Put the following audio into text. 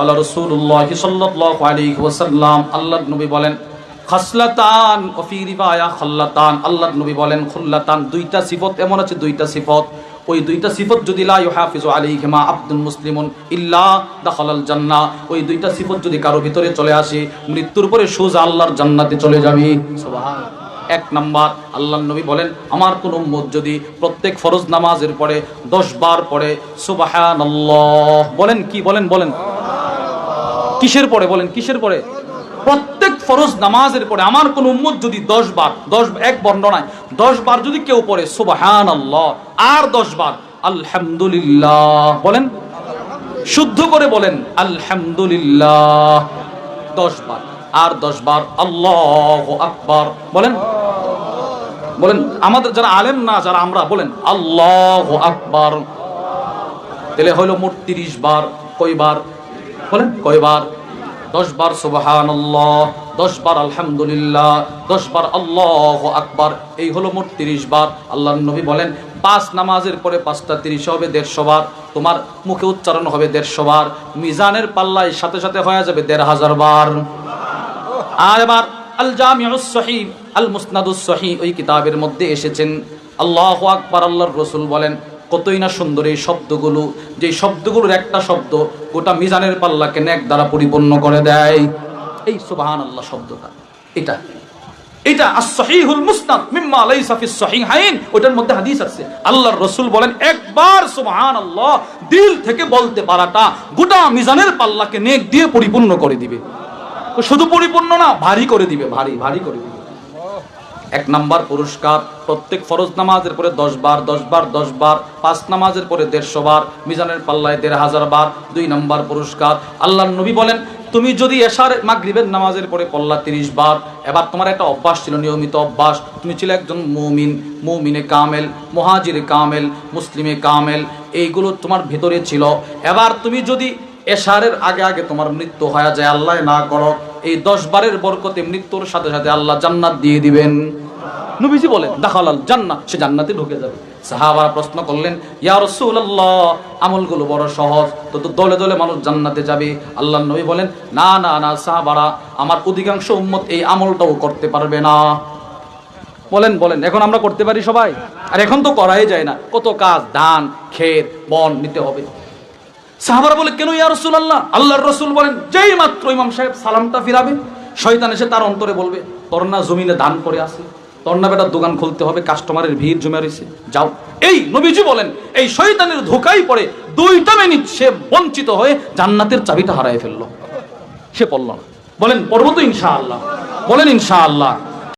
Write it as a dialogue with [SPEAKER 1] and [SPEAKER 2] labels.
[SPEAKER 1] আল্লাহ রসুল্লাহ সাল্লাহ আলী ওসাল্লাম আল্লাহ নবী বলেন, খাসলাতান ওফি রিবায়া খল্লাতান। আল্লাহ নবী বলেন, খল্লাতান, দুইটা সিফত, এমন আছে দুইটা সিফত। ওই দুইটা সিফত যদি লা ইউহাফিজু আলাইহিমা আব্দুল মুসলিমুন ইল্লা দাখালাল জান্নাহ ওই দুইটা সিফত যদি কারও ভিতরে চলে আসে, মৃত্যুর পরে সোজা আল্লাহর জান্নাতে চলে যাবে। সুবহানাল্লাহ। এক নাম্বার আল্লাহ নবী বলেন, আমার কোন উম্মত যদি প্রত্যেক ফরজ নামাজের পরে, দশ বার পড়ে সুবাহান বলেন কি? বলেন বলেন। কিসের পরে বলেন, কিসের পরে? প্রত্যেক ফরজ নামাজের পরে। আমার কোন উম্মত যদি দশ বার, দশ, এক বর্ণনায় দশ বার যদি কেউ পড়ে সুবাহান আল্লাহ আর দশ বার, আলহামদুলিল্লাহ, বলেন, শুদ্ধ করে বলেন, আলহামদুলিল্লাহ, দশ বার, আর দশ বার, আল্লাহ আকবার, বলেন বলেন, আমাদের যারা আলেম না, যারা আমরা, বলেন, আল্লাহ আকবার, তাহলে হলো মোট তিরিশ বার, কয়বার বলেন, কয়বার? দশ বার সুবাহান দশ বার আলহামদুলিল্লাহ দশ বার আল্লাহ আকবার, এই হলো মোট তিরিশ বার আল্লাহ নবী বলেন, পাঁচ নামাজের পরে পাঁচটা তিরিশ হবে দেড়শো বার তোমার মুখে উচ্চারণ হবে দেড়শো বার মিজানের পাল্লায় সাথে সাথে হয়ে যাবে দেড় হাজার বার আর এবার আল জামিউস সহিহ আল মুসনাদুস সহিহ, ওই কিতাবের মধ্যে এসেছেন। আল্লাহ আকবার, আল্লাহর রসুল বলেন কতই না সুন্দর এই শব্দগুলো, যে শব্দগুলোর একটা শব্দ গোটা মিজানের পাল্লাকে ন্যাক দ্বারা পরিপূর্ণ করে দেয়। এই সুবাহান আল্লাহ শব্দটা, এটা। মিম্মা মধ্যে হাদিস আছে। বলেন, একবার দিল থেকে বলতে পারাটা গোটা মিজানের পাল্লাকে নেক দিয়ে পরিপূর্ণ করে দিবে। শুধু পরিপূর্ণ না, ভারী করে দিবে, ভারী ভারী করে দিবে। এক নাম্বার পুরস্কার, প্রত্যেক ফরজ নামাজের পরে দশ বার দশ বার দশ বার, পাঁচ নামাজের পরে দেড়শো বার, মিজানের পাল্লায় দেড় হাজার বার, দুই নাম্বার পুরস্কার। আল্লাহ নবী বলেন, তুমি যদি এশার মাগরিবের নামাজের পরে পল্লা তিরিশ বার, এবার তোমার একটা অভ্যাস ছিল, নিয়মিত অভ্যাস। তুমি ছিল একজন মৌমিন, মৌমিনে কামেল, মহাজিরে কামেল, মুসলিমে কামেল, এইগুলো তোমার ভেতরে ছিল। এবার তুমি যদি এশারের আগে আগে তোমার মৃত্যু হয়ে যায়, আল্লাহ না করো, এই দশ বারের বরকতে মৃত্যুর সাথে সাথে আল্লাহ জান্নাত দিয়ে দিবেন। নবীজি বলেন, দেখালাল জান্নাত সে জান্নাতে ঢুকে যাবে। সাহাবারা প্রশ্ন করলেন, ইয়া রাসূলুল্লাহ, আমলগুলো বড় সহজ, তো দলে দলে মানুষ জান্নাতে যাবে? আল্লাহ নবী বলেন, না না না, সাহাবারা, আমার অধিকাংশ উম্মত এই আমলটাও করতে পারবে না। বলেন বলেন, এখন আমরা করতে পারি সবাই? আর এখন তো করাই যায় না। কত কাজ, ধান, ক্ষেত, বন নিতে হবে। সাহাবারা বলে, কেন ইয়া রসুল আল্লাহ আল্লাহর রসুল বলেন যেই মাত্র ইমাম সাহেব সালামটা ফিরাবে, শয়তান এসে তার অন্তরে বলবে, তোর না জমিনে দান করে আসে তোর দোকান খুলতে হবে কাস্টমারের ভিড় জমে রয়েছে। যাও। এই নবীজি বলেন, এই শয়তানের ধোকাই পড়ে দুইটা মিনিট সে বঞ্চিত হয়ে জান্নাতের চাবিটা হারায় ফেলল। সে পড়ল না। বলেন পর্বত ইনশা আল্লাহ বলেন ইনশা আল্লাহ